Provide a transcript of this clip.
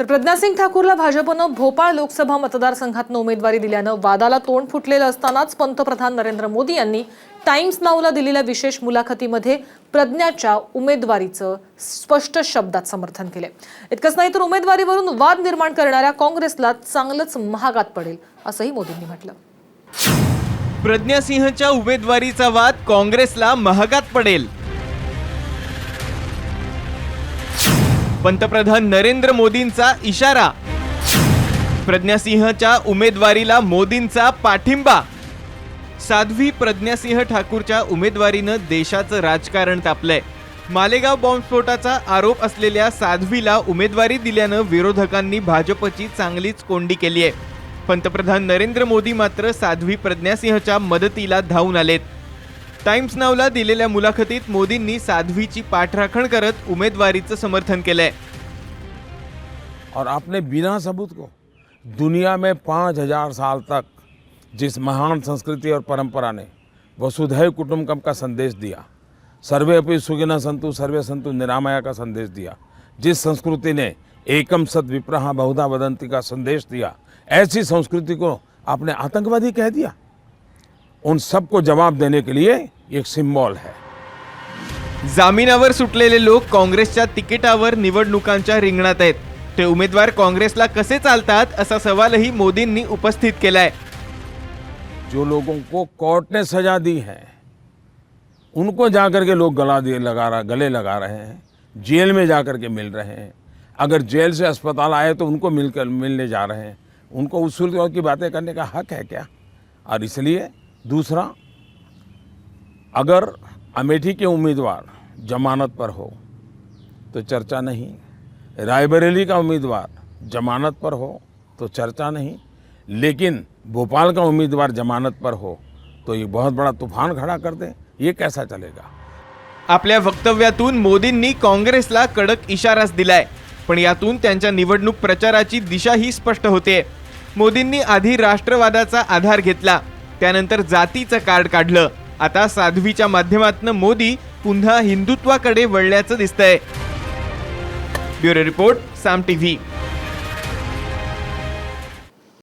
तर प्रज्ञासिंग ठाकूरला भाजपनं भोपाळ लोकसभा मतदारसंघातनं उमेदवारी दिल्यानं वादाला तोंड फुटलेलं असतानाच पंतप्रधान नरेंद्र मोदी यांनी टाइम्स नावला दिलेल्या विशेष मुलाखतीमध्ये प्रज्ञाच्या उमेदवारीचं स्पष्ट शब्दात समर्थन केले. इतकंच नाही तर उमेदवारीवरून वाद निर्माण करणाऱ्या काँग्रेसला चांगलंच महागात पडेल असंही मोदींनी म्हटलं. प्रज्ञासिंहच्या उमेदवारीचा वाद काँग्रेसला महागात पडेल पंतप्रधान नरेंद्र मोदींचा इशारा. प्रज्ञासिंहच्या उमेदवारीला मोदींचा पाठिंबा. साध्वी प्रज्ञासिंह ठाकूरच्या उमेदवारीनं देशाचं राजकारण तापलंय. मालेगाव बॉम्बस्फोटाचा आरोप असलेल्या साध्वीला उमेदवारी दिल्यानं विरोधकांनी भाजपची चांगलीच कोंडी केली आहे पंतप्रधान नरेंद्र मोदी मात्र साध्वी प्रज्ञासिंहच्या मदतीला धावून आलेत. टाइम्स नावला दिलेल्या मुलाखतीत मोदींनी साध्वीची पाठराखण करत उमेदवारीचं समर्थन केलंय. और आपने बिना सबूत को दुनिया में पाँच हजार साल तक जिस महान संस्कृति और परंपरा ने वसुधैव कुटुंबकम का संदेश दिया सर्वे अपि सुखिन संतु सर्वे संतु निरामया का संदेश दिया जिस संस्कृति ने एकम सत विप्रहा बहुधा वदंती का संदेश दिया ऐसी संस्कृति को आपने आतंकवादी कह दिया। उन सबको जवाब देने के लिए एक सिंबल है। जामिनावर सुटलेले लोक काँग्रेसच्या तिकिटावर निवडणुकांच्या रिंगणात आहेत. ते उमेदवार काँग्रेसला कसे चालतात असा सवालही मोदींनी उपस्थित केलाय. जो लोगों को कोर्ट ने सजा दी है उनको जाकर के लोग गला दिए लगा रहा गले लगा रहे हैं जेल में जाकर के मिल रहे हैं। अगर जेल से अस्पताल आए तो उनको मिलकर मिलने जा रहे हैं। उनको उसूल की बातें करने का हक है क्या? और इसलिए दूसरा अगर अमेठी के उम्मीदवार जमानत पर हो तो चर्चा नहीं। रायबरेली का उम्मीदवार जमानत पर हो तो चर्चा नहीं। लेकिन भोपाल का उम्मीदवार जमानत पर हो तो ये बहुत बड़ा तूफान खड़ा कर दे। ये कैसा चलेगा? आपल्या वक्तव्यातून मोदींनी काँग्रेसला कडक इशाराच दिलाय पण यातून त्यांच्या निवडणूक प्रचाराची दिशाही स्पष्ट होते. मोदींनी आधी राष्ट्रवादाचा आधार घेतला त्यानंतर जातीचं कार्ड काढलं. आता साध्वीच्या माध्यमातून मोदी पुन्हा हिंदुत्वाकडे वळल्याचं दिसतंय. Bureau report Saam TV.